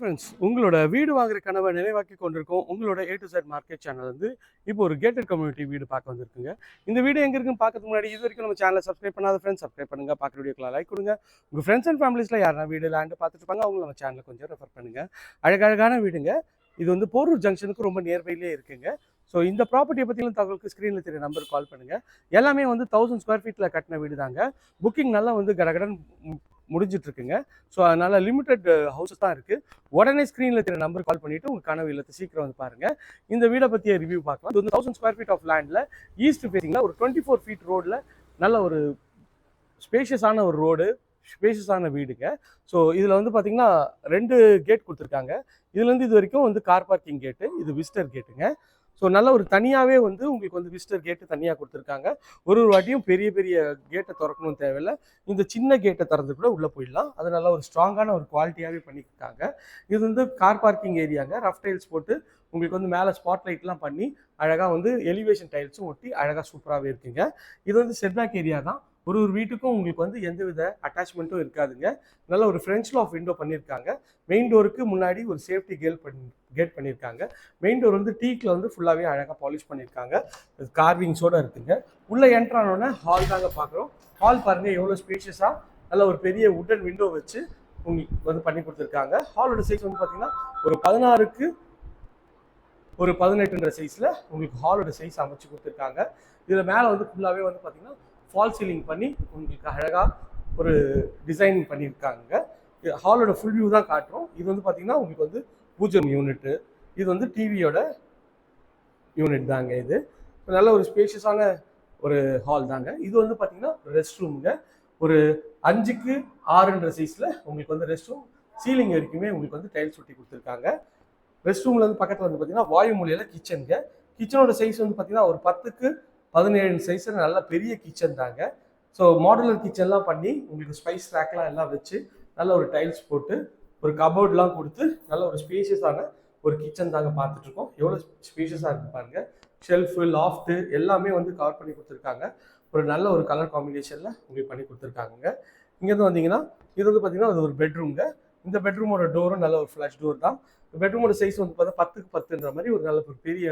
Friends உங்களோட வீடு வாங்குற கனவை நினைவாக்கி கொண்டிருக்கோம். உங்களோட A to side market channel வந்து இப்போ ஒரு கேட்டட் கம்யூனிட்டி வீடு பார்க்க வந்திருக்குங்க. இந்த வீடு எங்கே இருக்குன்னு பார்க்கறதுக்கு முன்னாடி இது வரைக்கும் நம்ம சேனலை சப்ஸ்கிரைப் பண்ணாத ஃப்ரெண்ட்ஸ் சப்ஸ்கிரைப் பண்ணுங்க. பார்க்குற வீடியோக்கெல்லாம் லைக் கொடுங்க. உங்கள் ஃப்ரெண்ட்ஸ் அண்ட் ஃபேமிலிஸில் யாரா வீடு லேண்டு பார்த்துட்டு இருப்பாங்க அவங்க நம்ம சேனலை கொஞ்சம் ரெஃபர் பண்ணுங்க. அழகழகான வீடுங்க. இது வந்து போரூர் ஜங்ஷனுக்கு ரொம்ப நியர்பைலேயே இருக்குங்க. ஸோ இந்த ப்ராப்பர்ட்டியை பற்றியும் தகவலுக்கு ஸ்க்ரீனில் தெரிய நம்பர் கால் பண்ணுங்க. எல்லாமே வந்து தௌசண்ட் ஸ்கொயர் ஃபீட்டில் கட்டின வீடு தாங்க புக்கிங் நல்லா வந்து கடகடன் முடிஞ்சிட்ருக்குங்க. ஸோ அதனால் லிமிடெட் ஹவுஸஸ் தான் இருக்குது உடனே ஸ்க்ரீனில் இருக்கிற நம்பர் கால் பண்ணிவிட்டு உங்கள் கனவு இல்லத்தை சீக்கிரம் வந்து பாருங்கள் இந்த வீடை பற்றிய ரிவ்யூ பார்க்கலாம். இது வந்து தௌசண்ட் ஸ்கொயர் ஃபீட் ஆஃப் லேண்டில் ஈஸ்ட் ஃபேஸிங்கில் ஒரு டுவெண்ட்டி ஃபோர் ஃபீட் ரோடில் நல்ல ஒரு ஸ்பேஷியஸான ஒரு ரோடு ஸ்பேஷியஸான வீடுங்க. ஸோ இதில் வந்து பார்த்தீங்கன்னா ரெண்டு கேட் கொடுத்துருக்காங்க. இதுலேருந்து இது வரைக்கும் வந்து கார் பார்க்கிங் கேட்டு இது விசிட்டர் கேட்டுங்க ஸோ நல்ல ஒரு தனியாகவே வந்து உங்களுக்கு வந்து விசிட்டர் கேட்டு தனியாக கொடுத்துருக்காங்க. ஒரு ஒரு வாட்டியும் பெரிய பெரிய கேட்டை திறக்கணும் தேவையில்ல. இந்த சின்ன கேட்டை திறந்து கூட உள்ளே போயிடலாம். அது நல்ல ஒரு ஸ்ட்ராங்கான ஒரு குவாலிட்டியாகவே பண்ணியிருக்காங்க. இது வந்து கார் பார்க்கிங் ஏரியாங்க ரஃப் டைல்ஸ் போட்டு உங்களுக்கு வந்து மேலே ஸ்பாட் லைட்லாம் பண்ணி அழகாக வந்து எலிவேஷன் டைல்ஸும் ஒட்டி அழகாக சூப்பராகவே இருக்குங்க. இது வந்து செட்பேக் ஏரியா தான். ஒரு ஒரு வீட்டுக்கும் உங்களுக்கு வந்து எந்த வித அட்டாச்மெண்ட்டும் இருக்காதுங்க. நல்ல ஒரு ஃப்ரெஞ்ச் ஆஃப் விண்டோ பண்ணியிருக்காங்க. மெயின் டோருக்கு முன்னாடி ஒரு சேஃப்டி கேல் பண்ணி கேட் பண்ணியிருக்காங்க மெயின் டோர் வந்து டீக்கில் வந்து ஃபுல்லாகவே அழகாக பாலிஷ் பண்ணியிருக்காங்க கார்விங்ஸோடு இருக்குங்க. உள்ளே என்ட்ரானோடனே ஹால் தாங்க பார்க்குறோம் ஹால் பாருங்கள் எவ்வளோ ஸ்பேஷியஸாக நல்ல ஒரு பெரிய உட்டன் விண்டோ வச்சு உங்களுக்கு வந்து பண்ணி கொடுத்துருக்காங்க. ஹாலோட சைஸ் வந்து பார்த்தீங்கன்னா ஒரு பதினாறுக்கு ஒரு பதினெட்டுன்ற சைஸில் உங்களுக்கு ஹாலோட சைஸ் அமைச்சு கொடுத்துருக்காங்க. இதில் மேலே வந்து ஃபுல்லாகவே வந்து பார்த்தீங்கன்னா ஃபால் சீலிங் பண்ணி உங்களுக்கு அழகாக ஒரு டிசைனிங் பண்ணியிருக்காங்க ஹாலோட ஃபுல் வியூ தான் காட்டுறோம். இது வந்து பார்த்தீங்கன்னா உங்களுக்கு வந்து பூஜ்ஜியம் யூனிட்டு இது வந்து டிவியோட யூனிட் தாங்க இது. நல்ல ஒரு ஸ்பேஷியஸான ஒரு ஹால் தாங்க. இது வந்து பார்த்தீங்கன்னா ரெஸ்ட் ரூமுங்க ஒரு அஞ்சுக்கு ஆறுன்ற சைஸில் உங்களுக்கு வந்து ரெஸ்ட் ரூம் சீலிங் வரைக்குமே உங்களுக்கு வந்து டைல்ஸ் ஒட்டி கொடுத்துருக்காங்க. ரெஸ்ட் ரூமில் வந்து பக்கத்தில் வந்து பார்த்தீங்கன்னா வாயு மூலையில் கிச்சனுங்க கிச்சனோட சைஸ் வந்து பார்த்தீங்கன்னா ஒரு பத்துக்கு பதினேழு சைஸில் நல்ல பெரிய கிச்சன் தாங்க. ஸோ மாடுலர் கிச்சன்லாம் பண்ணி உங்களுக்கு ஸ்பைஸ் ரேக்லாம் எல்லாம் வச்சு நல்ல ஒரு டைல்ஸ் போட்டு ஒரு கபோர்ட்லாம் கொடுத்து நல்ல ஒரு ஸ்பேஷியஸான ஒரு கிச்சன் தாங்க பார்த்துட்டு இருக்கோம் எவ்வளோ ஸ்பேஷியஸாக இருக்கு பாருங்க. ஷெல்ஃபு லாஃப்ட்டு எல்லாமே வந்து கவர் பண்ணி கொடுத்துருக்காங்க. ஒரு நல்ல ஒரு கலர் காம்பினேஷனில் உங்களுக்கு பண்ணி கொடுத்துருக்காங்க இங்கேருந்து வந்தீங்கன்னா இது வந்து பார்த்தீங்கன்னா அது ஒரு பெட்ரூம்ங்க இந்த பெட்ரூமோட டோரும் நல்ல ஒரு ஃப்ளாஷ் டோர் தான். பெட்ரூமோட சைஸ் வந்து பார்த்தா பத்துக்கு பத்துன்ற மாதிரி ஒரு நல்ல ஒரு பெரிய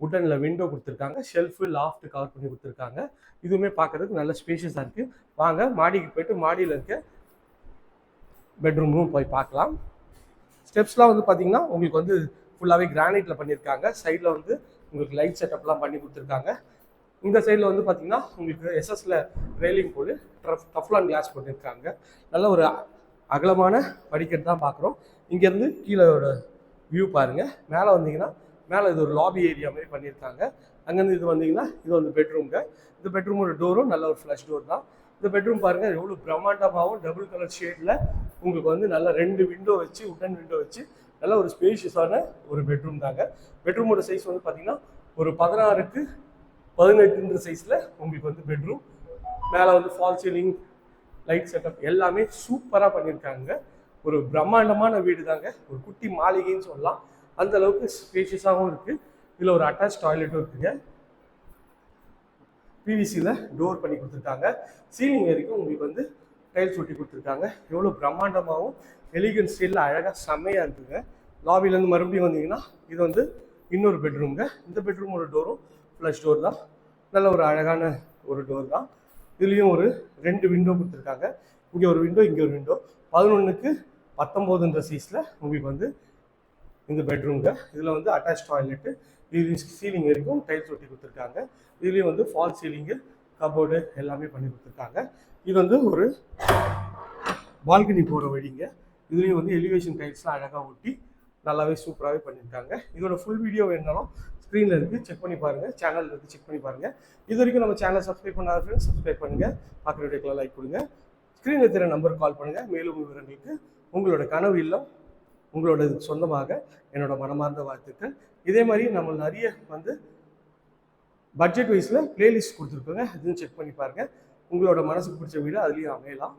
உட்டனில் விண்டோ கொடுத்துருக்காங்க. ஷெல்ஃபு லாஃப்ட் கவர் பண்ணி கொடுத்துருக்காங்க. இதுவுமே பார்க்கறதுக்கு நல்ல ஸ்பேஷியஸாக இருக்குது வாங்க மாடிக்கு போயிட்டு மாடியில் இருக்க பெட்ரூம்மும் போய் பார்க்கலாம். ஸ்டெப்ஸ்லாம் வந்து பார்த்தீங்கன்னா உங்களுக்கு வந்து ஃபுல்லாகவே கிரானைட்டில் பண்ணியிருக்காங்க. சைடில் வந்து உங்களுக்கு லைட் செட்டப்லாம் பண்ணி கொடுத்துருக்காங்க. இந்த சைடில் வந்து பார்த்தீங்கன்னா உங்களுக்கு எஸ்எஸ்ல ரெயிலிங் போட்டு டஃப் டஃப்லான் கிளாஸ் பண்ணியிருக்காங்க நல்ல ஒரு அகலமான படிக்கட்டு தான் பார்க்குறோம் இங்கேருந்து கீழோட வியூ பாருங்கள் மேலே வந்தீங்கன்னா மேலே இது ஒரு லாபி ஏரியா மாதிரி பண்ணியிருக்காங்க. அங்கேருந்து இது வந்தீங்கன்னா இது வந்து பெட்ரூம்ங்க இந்த பெட்ரூமோட டோரும் நல்ல ஒரு ஃப்ளஷ் டோர் தான். இந்த பெட்ரூம் பாருங்கள் எவ்வளோ பிரம்மாண்டமாகவும் டபுள் கலர் ஷேடில் உங்களுக்கு வந்து நல்லா ரெண்டு விண்டோ வச்சு உட்டன் விண்டோ வச்சு நல்ல ஒரு ஸ்பேஷியஸான ஒரு பெட்ரூம் தாங்க. பெட்ரூமோட சைஸ் வந்து பார்த்தீங்கன்னா ஒரு பதினாறுக்கு பதினெட்டுன்ற சைஸில் உங்களுக்கு வந்து பெட்ரூம் மேலே வந்து ஃபால் சீலிங் லைட் செட்டப் எல்லாமே சூப்பராக பண்ணியிருக்காங்க ஒரு பிரம்மாண்டமான வீடு தாங்க ஒரு குட்டி மாளிகைன்னு சொல்லலாம். அந்த அளவுக்கு ஸ்பேஷியஸாகவும் இருக்குது இதில் ஒரு அட்டாச் டாய்லெட்டும் இருக்குங்க. பிவிசியில் டோர் பண்ணி கொடுத்துருக்காங்க சீலிங் வரைக்கும் உங்களுக்கு வந்து டைல்ஸ் ஒட்டி கொடுத்துருக்காங்க. எவ்வளோ பிரம்மாண்டமாகவும் எலிகன் ஸ்டைலில் அழகாக செம்மையாக இருக்குங்க. லாபிலேருந்து மறுபடியும் வந்தீங்கன்னா இது வந்து இன்னொரு பெட்ரூம்ங்க இந்த பெட்ரூமோட டோரும் ஃப்ளஷ் டோர் தான். நல்ல ஒரு அழகான ஒரு டோர் தான். இதுலேயும் ஒரு ரெண்டு விண்டோ கொடுத்துருக்காங்க. இங்கே ஒரு விண்டோ இங்கே ஒரு விண்டோ பதினொன்றுக்கு பத்தொம்போதுன்ற சைஸில் உங்களுக்கு வந்து இந்த பெட்ரூம்ங்க இதில் வந்து அட்டாச் டாய்லெட்டு இது சீலிங் வரைக்கும் டைல்ஸ் ஒட்டி கொடுத்துருக்காங்க. இதுலேயும் வந்து ஃபால் சீலிங்கு கபோர்டு எல்லாமே பண்ணி கொடுத்துருக்காங்க. இது வந்து ஒரு பால்கனி போகிற வழிங்க. இதுலேயும் வந்து எலிவேஷன் டைல்ஸ்லாம் அழகாக ஒட்டி நல்லாவே சூப்பராகவே பண்ணியிருக்காங்க இதோட ஃபுல் வீடியோ வேணாலும் ஸ்க்ரீனில் இருக்குது செக் பண்ணி பாருங்கள் சேனல் இருக்குது செக் பண்ணி பாருங்கள் இது வரைக்கும் நம்ம சேனலை சப்ஸ்கிரைப் பண்ணாத ஃப்ரெண்ட்ஸ் சப்ஸ்கிரைப் பண்ணுங்கள் பார்க்குற வீடியோக்கெல்லாம் லைக் கொடுங்க. ஸ்க்ரீனில் தெரிய நம்பருக்கு கால் பண்ணுங்கள் மேலும் விவரங்களுக்கு உங்களோட கனவு இல்லம் உங்களோட சொந்தமாக என்னோட மனமார்ந்த வாழ்த்துக்கள். இதே மாதிரி நம்ம நிறைய வந்து பட்ஜெட் வைஸில் பிளேலிஸ்ட் கொடுத்துருக்கோங்க. அதுவும் செக் பண்ணி பாருங்கள் உங்களோட மனசுக்கு பிடிச்ச வீடு அதுலேயும் அமையலாம்.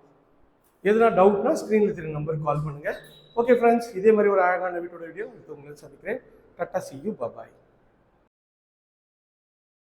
எதுனா டவுட்னா ஸ்க்ரீனில் தெரிய நம்பருக்கு கால் பண்ணுங்கள் ஓகே ஃப்ரெண்ட்ஸ் இதே மாதிரி ஒரு அழகான வீட்டோட வீடியோ உங்களுக்கு உங்களை சந்திக்கிறேன். கட்டா சி யூ பபாய்